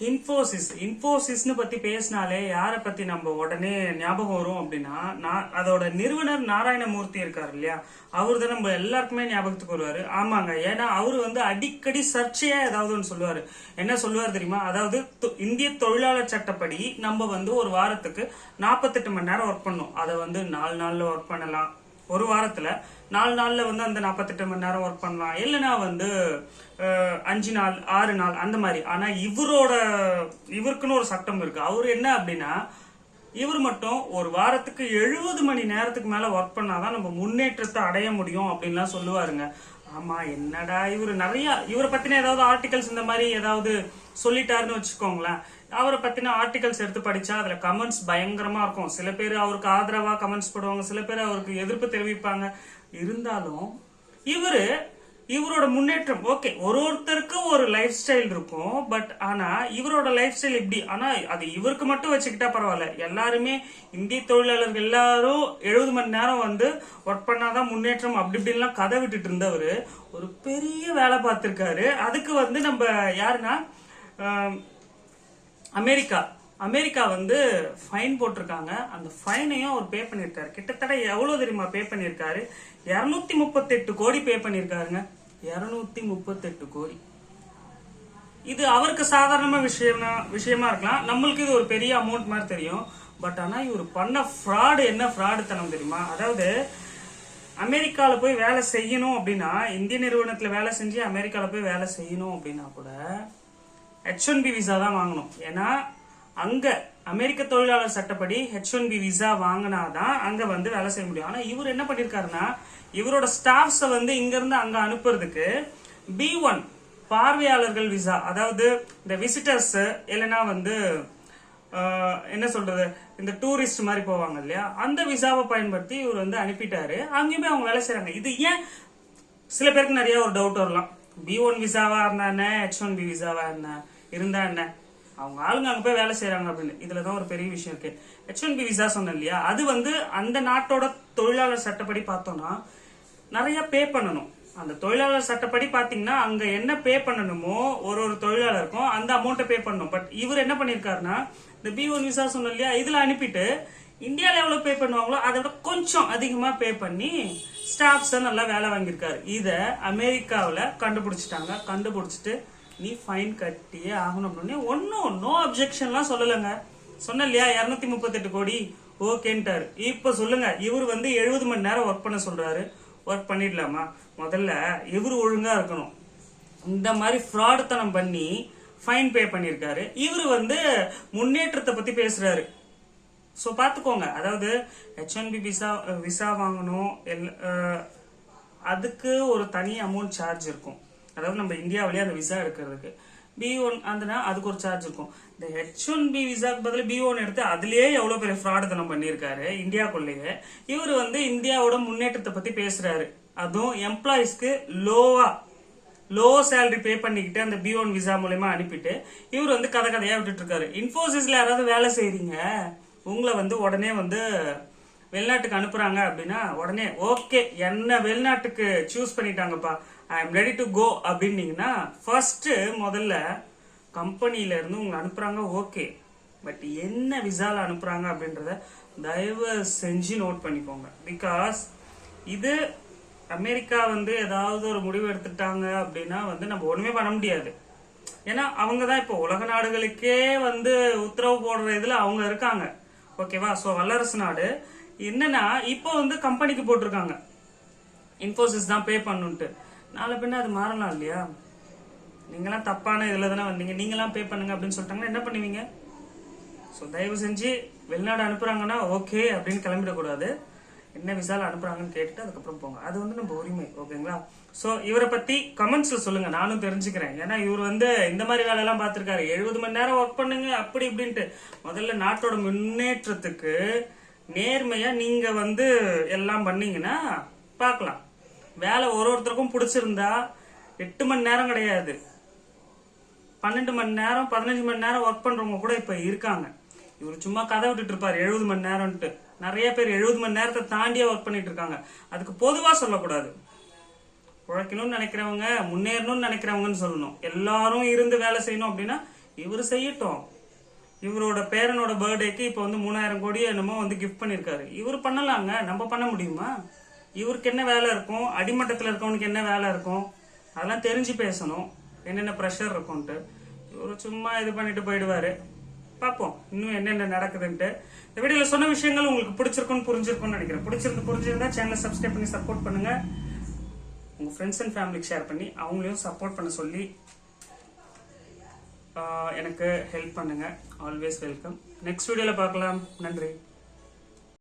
இன்ஃபோசிஸ் இன்ஃபோசிஸ்னு பத்தி பேசினாலே யாரை பத்தி நம்ம உடனே ஞாபகம் வரும் அப்படின்னா நான் அதோட நிறுவனர் நாராயணமூர்த்தி இருக்காரு இல்லையா? அவர் தான் நம்ம எல்லாருக்குமே ஞாபகத்துக்கு வருவாரு. ஆமாங்க. ஏன்னா அவர் வந்து அடிக்கடி சர்ச்சையா ஏதாவது ஒன்று சொல்லுவாரு. என்ன சொல்லுவார் தெரியுமா? அதாவது தொ- இந்திய தொழிலாளர் சட்டப்படி நம்ம வந்து ஒரு வாரத்துக்கு நாற்பத்தெட்டு மணி நேரம் ஒர்க் பண்ணோம் அதை வந்து நாலு நாள்ல ஒர்க் பண்ணலாம். ஒரு வாரத்துல நாலு நாள்ல வந்து அந்த நாற்பத்தெட்டு மணி நேரம் ஒர்க் பண்ணலாம். இல்லைன்னா வந்து அஞ்சு நாள் ஆறு நாள் அந்த மாதிரி. ஆனா இவரோட இவருக்குன்னு ஒரு சட்டம் இருக்கு. அவர் என்ன அப்படின்னா இவர் மட்டும் ஒரு வாரத்துக்கு எழுபது மணி நேரத்துக்கு மேல ஒர்க் பண்ணாதான் நம்ம முன்னேற்றத்தை அடைய முடியும் அப்படின்லாம் சொல்லுவாருங்க. ஆமா என்னடா இவர் நிறைய இவரை பத்தின ஏதாவது ஆர்டிகல்ஸ் இந்த மாதிரி ஏதாவது சொல்லிட்டாருன்னு வச்சுக்கோங்களேன். அவரை பத்தின ஆர்டிகல்ஸ் எடுத்து படிச்சா அதுல கமெண்ட்ஸ் பயங்கரமா இருக்கும். சில பேர் அவருக்கு ஆதரவா கமெண்ட்ஸ் போடுவாங்க சில பேர் அவருக்கு எதிர்ப்பு தெரிவிப்பாங்க. இருந்தாலும் இவரு இவரோட முன்னேற்றம் ஓகே ஒரு ஒருத்தருக்கும் ஒரு லைஃப் ஸ்டைல் இருக்கும் பட் ஆனா இவரோட லைஃப் ஸ்டைல் இப்படி ஆனா அது இவருக்கு மட்டும் வச்சுக்கிட்டா பரவாயில்ல. எல்லாருமே இந்திய தொழிலாளர்கள் எல்லாரும் எழுபது மணி நேரம் வந்து ஒர்க் பண்ணாதான் முன்னேற்றம் அப்படி இப்படின்லாம் கதை விட்டுட்டு இருந்தவர். ஒரு பெரிய வேலை பார்த்திருக்காரு. அதுக்கு வந்து நம்ம யாருன்னா அமெரிக்கா. அமெரிக்கா வந்து ஃபைன் போட்டிருக்காங்க. அந்த ஃபைனையும் அவர் பே பண்ணியிருக்காரு. கிட்டத்தட்ட எவ்வளோ தெரியுமா பே பண்ணியிருக்காரு? இரநூத்தி முப்பத்தெட்டு கோடி பே பண்ணியிருக்காருங்க. இரநூத்தி முப்பத்தெட்டு கோடி. இது அவருக்கு சாதாரணமா விஷயம்னா விஷயமா இருக்கலாம். நம்மளுக்கு இது ஒரு பெரிய அமௌண்ட் மாதிரி தெரியும். பட் ஆனா இவர் பண்ண ஃப்ராடு என்ன ஃப்ராடு தனம் தெரியுமா? அதாவது அமெரிக்காவில் போய் வேலை செய்யணும் அப்படின்னா இந்திய நிறுவனத்தில் வேலை செஞ்சு அமெரிக்காவில் போய் வேலை செய்யணும் அப்படின்னா கூட ஹெச் ஒன் பி விசா தான் வாங்கணும். ஏன்னா அங்கே அமெரிக்க தொழிலாளர் சட்டப்படி ஹெச் ஒன் பி விசா வாங்கினாதான் அங்கே வந்து வேலை செய்ய முடியும். ஆனால் இவர் என்ன பண்ணியிருக்காருன்னா இவரோட ஸ்டாஃப்ஸ வந்து இங்கிருந்து அங்கே அங்க அனுப்புறதுக்கு பி ஒன் பார்வையாளர்கள் விசா அதாவது இந்த விசிட்டர்ஸ் இல்லைன்னா வந்து என்ன சொல்றது இந்த டூரிஸ்ட் மாதிரி போவாங்க இல்லையா? அந்த விசாவை பயன்படுத்தி இவர் வந்து அனுப்பிட்டாரு. அங்கேயுமே அவங்க வேலை செய்யறாங்க இது ஏன் சில பேருக்கு நிறைய ஒரு டவுட் வரலாம். பி ஒன் விசாவா இருந்தா என்ன? ஹெச் ஒன் பி விசாவா இருந்தா இருந்தா என்ன? அவங்க ஆளுங்க அங்க போய் வேலை செய்யறாங்க அப்படின்னு. இதுலதான் ஒரு பெரிய விஷயம் இருக்கு. ஹெச் ஒன் பி விசா சொன்னேன் இல்லையா? அது வந்து அந்த நாட்டோட தொழிலாளர் சட்டப்படி பார்த்தோம்னா நிறைய பே பண்ணணும். அந்த தொழிலாளர் சட்டப்படி பாத்தீங்கன்னா அங்க என்ன பே பண்ணணுமோ ஒரு ஒரு தொழிலாளருக்கும் அந்த அமௌண்ட்டை பே பண்ணணும். பட் இவர் என்ன பண்ணிருக்காருன்னா இந்த பி ஒன் விசா சொன்னோம் இல்லையா இதுல அனுப்பிட்டு இந்தியாவில் எவ்வளவு பே பண்ணுவாங்களோ அதை விட கொஞ்சம் அதிகமா பே பண்ணி ஸ்டாஃப்ஸ் நல்லா வேலை வாங்கியிருக்காரு. இதை அமெரிக்காவில் கண்டுபிடிச்சிட்டாங்க. கண்டுபிடிச்சிட்டு நீ ஃபைன் கட்டியே ஆகணும் ஒன்றும் நோ அப்ஜெக்ஷன்லாம் சொல்லலைங்க. சொன்ன இல்லையா இரநூத்தி முப்பத்தெட்டு கோடி ஓகேன்ட்டார். இப்போ சொல்லுங்க இவர் வந்து எழுபது மணி நேரம் ஒர்க் பண்ண சொல்றாரு. ஒர்க் பண்ணிடலாமா? முதல்ல இவர் ஒழுங்கா இருக்கணும். இந்த மாதிரி ஃப்ராடுத்தனம் பண்ணி ஃபைன் பே பண்ணியிருக்காரு. இவர் வந்து முன்னேற்றத்தை பத்தி பேசுறாரு. ஸோ பார்த்துக்கோங்க. அதாவது H one B visa visa வாங்கணும். எல் அதுக்கு ஒரு தனி அமௌண்ட் சார்ஜ் இருக்கும். அதாவது நம்ம இந்தியாவிலேயே அந்த விசா எடுக்கிறதுக்கு. பி ஒன் அந்தனா அதுக்கு ஒரு சார்ஜ் இருக்கும். இந்த ஹெச் ஒன் பி விசாக்கு பதில் பி ஒன் எடுத்து அதுலயே எவ்வளவு பெரிய ஃப்ராடுத்தனம் பண்ணியிருக்காரு இந்தியாக்குள்ளேயே. இவர் வந்து இந்தியாவோட முன்னேற்றத்தை பத்தி பேசுறாரு. அதுவும் எம்ப்ளாயிஸ்க்கு லோவா லோ சேலரி பே பண்ணிக்கிட்டு அந்த பி ஒன் விசா மூலயமா அனுப்பிட்டு இவர் வந்து கதை கதையா விட்டுட்டு இருக்காரு. இன்ஃபோசிஸ்ல யாராவது வேலை செய்றீங்க? உங்களை வந்து உடனே வந்து வெளிநாட்டுக்கு அனுப்புறாங்க அப்படின்னா உடனே ஓகே என்ன வெளிநாட்டுக்கு choose பண்ணிட்டாங்கப்பா. I am ready to go அப்படின்னீங்கன்னா ஃபர்ஸ்ட் முதல்ல கம்பெனில இருந்து உங்களை அனுப்புறாங்க ஓகே பட் என்ன விசால அனுப்புறாங்க? அப்படின்றத தயவு செஞ்சு நோட் பண்ணிக்கோங்க. பிகாஸ் இது அமெரிக்கா வந்து ஏதாவது ஒரு முடிவு எடுத்துட்டாங்க அப்படின்னா வந்து நம்ம ஒண்ணுமே பண்ண முடியாது. ஏன்னா அவங்க தான் இப்போ உலக நாடுகளுக்கே வந்து உத்தரவு போடுற இதுல அவங்க இருக்காங்க. ஓகேவா ஸோ வல்லரசு நாடு என்னன்னா இப்போ வந்து கம்பெனிக்கு போட்டிருக்காங்க. இன்ஃபோசிஸ் தான் பே பண்ணுன்ட்டு. நாளை பின்ன அது மாறலாம் இல்லையா? நீங்களாம் தப்பான இதில் தானே வந்தீங்க. நீங்களாம் பே பண்ணுங்க அப்படின்னு சொல்லிட்டாங்கன்னா என்ன பண்ணுவீங்க? ஸோ தயவு செஞ்சு வெளிநாடு அனுப்புறாங்கன்னா ஓகே அப்படின்னு கிளம்பிடக்கூடாது. என்ன விசால அனுப்புறாங்கன்னு கேட்டுட்டு அதுக்கப்புறம் போங்க. அது வந்து நம்ம உரிமை ஓகேங்களா? ஸோ இவரை பத்தி கமெண்ட்ஸ்ல சொல்லுங்க. நானும் தெரிஞ்சுக்கிறேன். ஏன்னா இவர் வந்து இந்த மாதிரி வேலையெல்லாம் பார்த்துருக்காரு. எழுபது மணி நேரம் ஒர்க் பண்ணுங்க அப்படி இப்படின்ட்டு. முதல்ல நாட்டோட முன்னேற்றத்துக்கு நேர்மையா நீங்க வந்து எல்லாம் பண்ணீங்கன்னா பார்க்கலாம் வேலை ஒரு ஒருத்தருக்கும் பிடிச்சிருந்தா எட்டு மணி நேரம் கிடையாது. பன்னெண்டு மணி நேரம் பதினஞ்சு மணி நேரம் ஒர்க் பண்றவங்க கூட இப்ப இருக்காங்க. இவர் சும்மா கதை விட்டுட்டு இருப்பாரு எழுபது மணி நேரம்ட்டு நிறைய பேர் எழுபது மணி நேரத்தை தாண்டியே ஒர்க் பண்ணிட்டு இருக்காங்க. அதுக்கு பொதுவா சொல்லக்கூடாது. உழைக்கணும்னு நினைக்கிறவங்க முன்னேறணும்னு நினைக்கிறவங்கன்னு சொல்லணும். எல்லாரும் இருந்து வேலை செய்யணும் அப்படின்னா இவர் செய்யட்டும். இவரோட பேரனோட பர்த்டேக்கு இப்போ வந்து மூணாயிரம் கோடி என்னமோ வந்து கிஃப்ட் பண்ணியிருக்காரு இவர் பண்ணலாங்க. நம்ம பண்ண முடியுமா? இவருக்கு என்ன வேலை இருக்கும்? அடிமட்டத்தில் இருக்கவனுக்கு என்ன வேலை இருக்கும்? அதெல்லாம் தெரிஞ்சு பேசணும். என்னென்ன ப்ரெஷர் இருக்கும்ன்ட்டு. இவர் சும்மா இது பண்ணிட்டு போயிடுவாரு. பார்ப்போம். இன்னும் என்னென்ன நடக்குதுன்ட்டு. இந்த வீடியோவில் சொன்ன விஷயங்கள் உங்களுக்கு பிடிச்சிருக்கும்னு புரிஞ்சிருக்கும்னு நினைக்கிறேன். பிடிச்சிருந்து புரிஞ்சிருந்தா சேனலை சப்ஸ்கிரைப் பண்ணி சப்போர்ட் பண்ணுங்க. உங்கள் ஃப்ரெண்ட்ஸ் அண்ட் ஃபேமிலிக்கு ஷேர் பண்ணி அவங்களையும் சப்போர்ட் பண்ண சொல்லி எனக்கு ஹெல்ப் பண்ணுங்க. ஆல்வேஸ் வெல்கம் நெக்ஸ்ட் வீடியோவில் பார்க்கலாம். நன்றி.